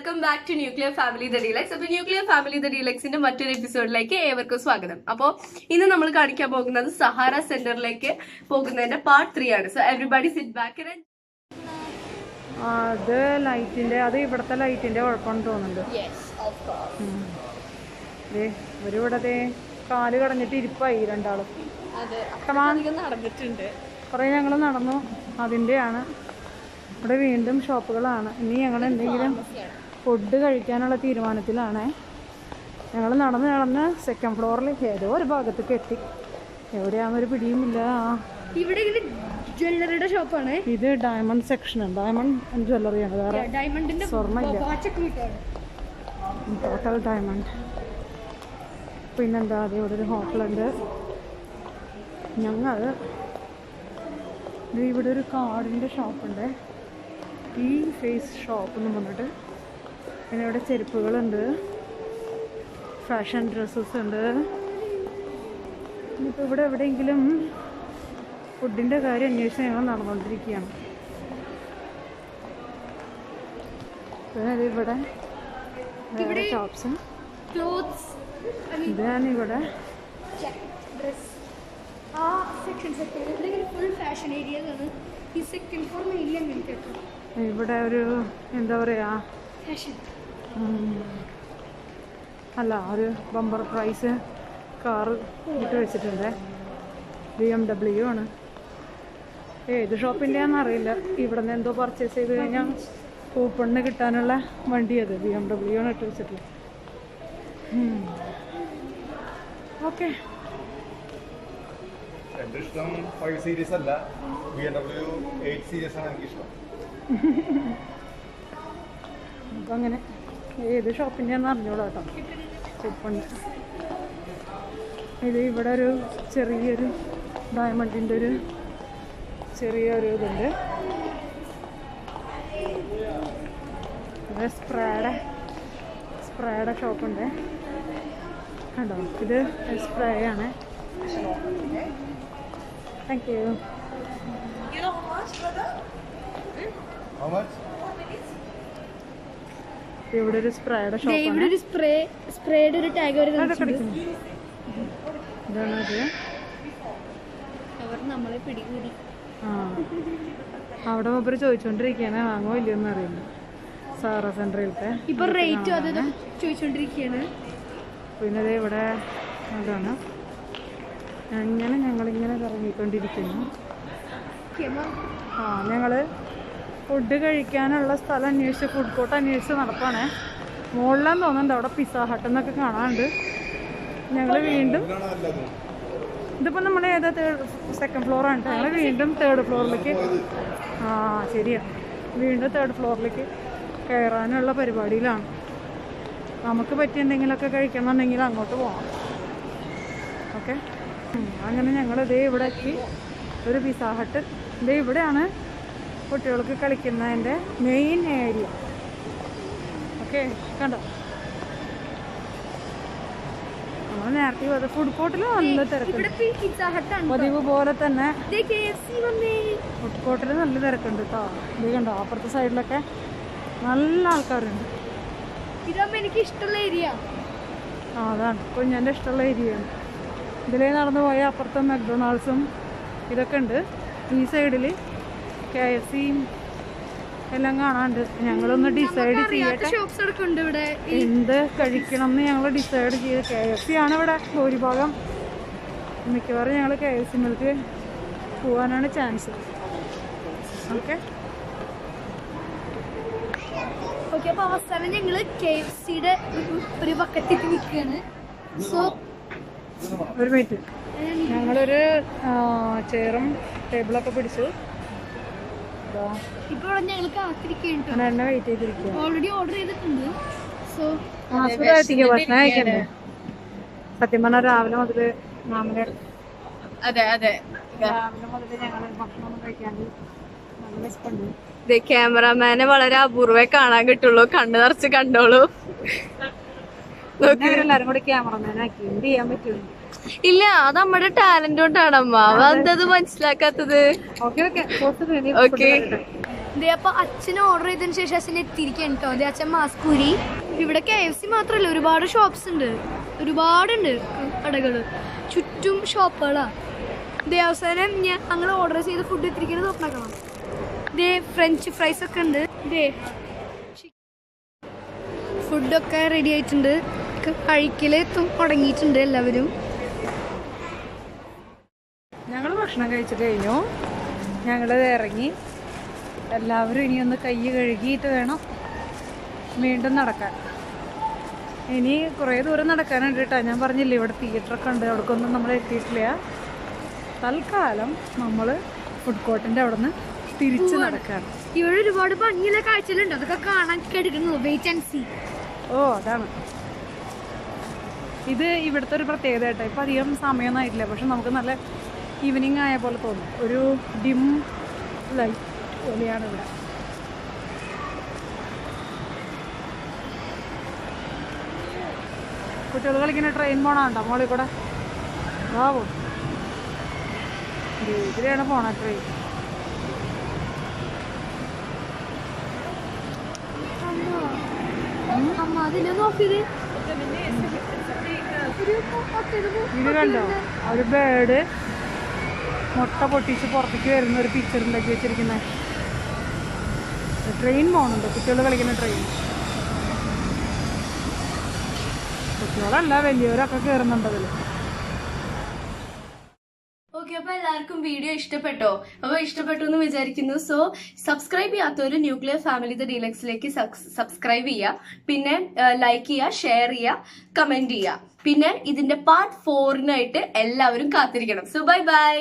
Welcome back to nuclear family the deluxe. അപ്പൊ nuclear family the ഡീലക്സിന്റെ മറ്റൊരു എപ്പിസോഡിലേക്ക് ഏവർക്കും സ്വാഗതം. അപ്പോൾ ഇന്ന് നമ്മൾ കാണിക്കാൻ പോകുന്നത് സഹാര സെന്ററിലേക്ക് പോകുന്നതിന്റെ പാർട്ട് ത്രീ ആണ്. സോ എവറിബഡി സിറ്റ് ബാക്ക് അത് ലൈറ്റിന്റെ അത് ഇവിടുത്തെ ലൈറ്റിന്റെ കുഴപ്പമാണെന്ന് തോന്നുന്നുണ്ട്. ഇവരിവിടെ കാൽ കടഞ്ഞിട്ട് ഇരിപ്പായി രണ്ടാളും. നടന്നിട്ടുണ്ട്. കുറേ ഞങ്ങൾ നടന്നു. അതിന്റെയാണ്. ഇവിടെ വീണ്ടും ഷോപ്പുകളാണ്. ഇനി ഞങ്ങൾ എന്തെങ്കിലും ഫുഡ് കഴിക്കാനുള്ള തീരുമാനത്തിലാണ്. ഞങ്ങൾ നടന്ന് നടന്ന് സെക്കൻഡ് ഫ്ലോറിൽ ഏതോ ഒരു ഭാഗത്തേക്ക് എത്തി. എവിടെയാണെന്നൊരു പിടിയുമില്ല. ഇവിടെ ജ്വല്ലറിയുടെ ഷോപ്പാണ്. ഇത് ഡയമണ്ട് സെക്ഷനാണ് ഡയമണ്ട് ജ്വല്ലറിയാണ് വേറെ ഡയമണ്ടിന്റെ സ്വർണമില്ല ടോട്ടൽ ഡയമണ്ട് പിന്നെന്താ അത് ഇവിടെ ഒരു ഹോട്ടലുണ്ട് ഞങ്ങൾ ഇവിടെ ഒരു കാർഡിന്റെ ഷോപ്പുണ്ട് ഈ ഫേസ് ഷോപ്പ് എന്ന് പറഞ്ഞിട്ട് പിന്നെ ഇവിടെ ചെരുപ്പുകളുണ്ട്. ഫാഷൻ ഡ്രസ്സസ് ഉണ്ട്. ഇനിയിപ്പോൾ ഇവിടെ എവിടെയെങ്കിലും ഫുഡിന്റെ കാര്യം അന്വേഷിച്ച് ഞങ്ങൾ നടന്നുകൊണ്ടിരിക്കുകയാണ്. ഇവിടെ വേറെ ഷോപ്സും ഇതാണ് ഇവിടെ. ആ സെക്ഷൻ സെക്ഷൻ ഇവിടെ ഫുൾ ഫാഷൻ ഈ സെക്കൻഡ് ഇവിടെ ഒരു എന്താ പറയുക ഫാഷൻ അല്ല ഒരു ബമ്പർ പ്രൈസ് കാറ് ഇട്ട് വെച്ചിട്ടുണ്ട്. ബി എം ഡബ്ല്യു ആണ്. ഏത് ഷോപ്പിന്റെ അറിയില്ല. ഇവിടെ നിന്ന് എന്തോ പർച്ചേസ് ചെയ്ത് കഴിഞ്ഞാൽ കൂപ്പണിന് കിട്ടാനുള്ള വണ്ടി അത്. ബി എം ഡബ്ല്യു ആണ് ഇട്ട് വെച്ചിട്ടുള്ളത്. ഓക്കെ എന്റെ ഇഷ്ടം ഫൈവ് സീരീസ് അല്ല. B M W eight series ആണ് എനിക്ക് ഇഷ്ടം അപ്പം അങ്ങനെ ഏത് ഷോപ്പിന്റെ ആണെന്ന് അറിഞ്ഞോളൂ കേട്ടോ. ചെപ്പുണ്ട് ഇത് ഇവിടെ ഒരു ചെറിയൊരു ഡയമണ്ടിന്റെ ഒരു ചെറിയൊരു ഇതുണ്ട്. സ്പ്രേയുടെ സ്പ്രേയുടെ ഷോപ്പുണ്ട്. കണ്ടോ? ഇത് സ്പ്രേ ആണ് താങ്ക് യു ഹൗ മച്ച് ഇവിടെ ഒരു സ്പ്രേയുടെ ഷോപ്പ് ഇവിടെ ഒരു സ്പ്രേ സ്പ്രേയുടെ ഒരു ടാഗ് വരെ ഇതാണ് അത്. അവർ നമ്മളെ പിടികൂടി. ആ. അവിടെ മൂപ്പര് ചോദിച്ചോണ്ടിരിക്കാണ് വാങ്ങോ ഇല്ലയോന്ന് അറിയില്ല. സാറ സെന്ററിലത്തെ ഇപ്പൊ റേറ്റും അത് ചോദിച്ചോണ്ടിരിക്കാണ് പിന്നെ ഇവിടെ അതാണ്. അങ്ങനെ ഞങ്ങളിങ്ങനെ കറങ്ങിക്കൊണ്ടിരിക്കുന്നു. ആ ഞങ്ങൾ ഫുഡ് കഴിക്കാനുള്ള സ്ഥലം അന്വേഷിച്ച് ഫുഡ് കോർട്ട് അന്വേഷിച്ച് നടപ്പാണേ മുകളിലാന്ന് തോന്നുന്നുണ്ട് അവിടെ പിസ്സ ഹട്ട് എന്നൊക്കെ കാണാനുണ്ട്. ഞങ്ങൾ വീണ്ടും ഇതിപ്പോൾ നമ്മൾ ഏതാ തേർഡ് സെക്കൻഡ് ഫ്ലോറാണ് ഞങ്ങൾ വീണ്ടും തേർഡ് ഫ്ലോറിലേക്ക് ആ ശരിയാ. വീണ്ടും തേർഡ് ഫ്ലോറിലേക്ക് കയറാനുള്ള പരിപാടിയിലാണ്. നമുക്ക് പറ്റിയ എന്തെങ്കിലുമൊക്കെ കഴിക്കണമെന്നുണ്ടെങ്കിൽ അങ്ങോട്ട് പോകാം ഓക്കെ അങ്ങനെ ഞങ്ങൾ ഇതേ ഇവിടെ എത്തി. ഒരു പിസ്സ ഹട്ട് ഇതേ ഇവിടെയാണ് കുട്ടികൾക്ക് കളിക്കുന്നതിന്റെ മെയിൻ ഏരിയ ഓക്കെ കണ്ടോ? നമ്മൾ നേരത്തെ പോയത് ഫുഡ് കോർട്ടിൽ നല്ല തിരക്കുണ്ട്. പതിവ് പോലെ തന്നെ ഫുഡ് കോർട്ടിൽ നല്ല തിരക്കുണ്ട് കേട്ടോ ഇത് കണ്ടോ അപ്പുറത്തെ സൈഡിലൊക്കെ നല്ല ആൾക്കാരുണ്ട്. ഇതാകുമ്പോ എനിക്ക് ഇഷ്ടമുള്ള ഏരിയ ആ അതാണ്. കുഞ്ഞന്റെ ഇഷ്ടമുള്ള ഏരിയയാണ് ഇതിലേ നടന്നു പോയ അപ്പുറത്തെ മക്ഡൊണാൾഡ്സും ഇതൊക്കെ ഉണ്ട്. ഈ സൈഡിൽ കെ എഫ് സിയും എല്ലാം കാണാണ്ട്. ഞങ്ങളൊന്ന് ഡിസൈഡ് ചെയ്യട്ടെ. എന്ത് കഴിക്കണം എന്ന് ഞങ്ങൾ ഡിസൈഡ് ചെയ്ത് കെ എഫ് സി ആണ് ഇവിടെ ഭൂരിഭാഗം. മിക്കവാറും ഞങ്ങൾ കെ എഫ് സിമിലേക്ക് പോകാനാണ് ചാൻസ് ഓക്കെ ഓക്കെ അപ്പൊ അവസാനം ഞങ്ങൾ കെ എഫ് സിയുടെ ഒരു പക്കത്തേക്ക് നിൽക്കുകയാണ് സോ ഒരു മിനിറ്റ് ഞങ്ങളൊരു ചെയറും ടേബിളൊക്കെ പിടിച്ചു. ഞാൻ വെയിറ്റ് ചെയ്തിരിക്കുക ഓൾറെഡി ഓർഡർ ചെയ്തിട്ടുണ്ട്. സോ ആസ്പദത്തിക്ക് ഭക്ഷണം കഴിക്കണ്ടേ? സത്യം പറഞ്ഞാൽ രാവിലെ മുതൽ മാമനെ അതെ അതെ. രാവിലെ മുതൽ ഞങ്ങൾ ഭക്ഷണം കഴിക്കാണ്ട് നല്ല വിശപ്പുണ്ട്. ക്യാമറാമാനെ വളരെ അപൂർവേ കാണാൻ കിട്ടുള്ളൂ. കണ്ണു നിറച്ച് കണ്ടോളൂ. എല്ലാരും കൂടി ക്യാമറമാനാക്കി. എന്ത് ചെയ്യാൻ പറ്റുള്ളൂ ഇല്ല അത് നമ്മുടെ ടാലന്റ് കൊണ്ടാണ് അമ്മ. എന്തത് മനസ്സിലാക്കാത്തത്? Okay okay. Okay. ദേ അപ്പൊ അച്ഛൻ ഓർഡർ ചെയ്തതിനു ശേഷം അച്ഛൻ എത്തിയിരിക്കും കേട്ടോ. അതെ അച്ഛൻ മാസ്ക് ഊരി. ഇവിടെ കെ എഫ് സി മാത്രല്ല ഒരുപാട് ഷോപ്സ് ഉണ്ട്. ഒരുപാടുണ്ട് കടകൾ. ചുറ്റും ഷോപ്പുകളാ ദേ അവസാനം ഞാൻ ഞങ്ങൾ ഓർഡർ ചെയ്ത ഫുഡ് എത്തിരിക്കുന്നത് നോക്കണം. ദേ ഫ്രഞ്ച് ഫ്രൈസ് ഒക്കെ ഉണ്ട്. ദേ. ഫുഡൊക്കെ റെഡി ആയിട്ടുണ്ട്. ക- കഴിക്കൽ തുടങ്ങിയിട്ടുണ്ട് എല്ലാവരും ഞങ്ങൾ ഭക്ഷണം കഴിച്ചു കഴിഞ്ഞു. ഞങ്ങൾ ഇറങ്ങി. എല്ലാവരും ഇനി ഒന്ന് കൈ കഴുകിയിട്ട് വേണം വീണ്ടും നടക്കാൻ. ഇനി കുറേ ദൂരം നടക്കാനുണ്ട് കേട്ടോ. ഞാൻ പറഞ്ഞില്ലേ ഇവിടെ തിയേറ്ററൊക്കെ ഉണ്ട്. അവിടേക്കൊന്നും നമ്മൾ എത്തിയിട്ടില്ല. തൽക്കാലം നമ്മൾ ഫുഡ് കോർട്ടിന്റെ അവിടെ നിന്ന് തിരിച്ച് നടക്കാണ്. ഇവിടെ ഒരുപാട് ഭംഗിയുള്ള കാഴ്ചകളുണ്ട്. അതൊക്കെ കാണാൻ വെയിറ്റ് ആൻഡ് സീ ഓ അതാണ്. ഇത് ഇവിടുത്തെ ഒരു പ്രത്യേകത കേട്ടോ. ഇപ്പം അധികം സമയമൊന്നും ആയിട്ടില്ല. പക്ഷെ നമുക്ക് നല്ല ഈവനിങ് ആയ പോലെ തോന്നും. ഒരു ഡിം ലൈറ്റ് പോലെയാണ് ഇവിടെ. കുട്ടികൾ കളിക്കുന്ന ട്രെയിൻ പോണാണ്ടോ മോളിൽ കൂടെ ആവോ ഇതിലാണ് പോണ ട്രെയിൻ ഇത് കണ്ടോ? ഒരു ബേഡ് മുട്ട പൊട്ടിച്ച് പുറത്തേക്ക് വരുന്ന ഒരു പിക്ചർ ഉണ്ടാക്കി വെച്ചിരിക്കുന്നത് ട്രെയിൻ പോകുന്നുണ്ട് കുട്ടികൾ കളിക്കുന്ന ട്രെയിൻ കുട്ടികളല്ല വലിയവരൊക്കെ കയറുന്നുണ്ട് അതിൽ ഓക്കെ അപ്പൊ എല്ലാവർക്കും വീഡിയോ ഇഷ്ടപ്പെട്ടോ? അപ്പൊ ഇഷ്ടപ്പെട്ടു എന്ന് വിചാരിക്കുന്നു. സോ സബ്സ്ക്രൈബ് ചെയ്യാത്തവര് ന്യൂക്ലിയർ ഫാമിലി ദ ഡീലക്സിലേക്ക് സബ്സ്ക്രൈബ് ചെയ്യുക പിന്നെ ലൈക്ക് ചെയ്യുക ഷെയർ ചെയ്യുക കമന്റ് ചെയ്യുക പിന്നെ ഇതിന്റെ പാർട്ട് ഫോറിനായിട്ട് എല്ലാവരും കാത്തിരിക്കണം. So bye bye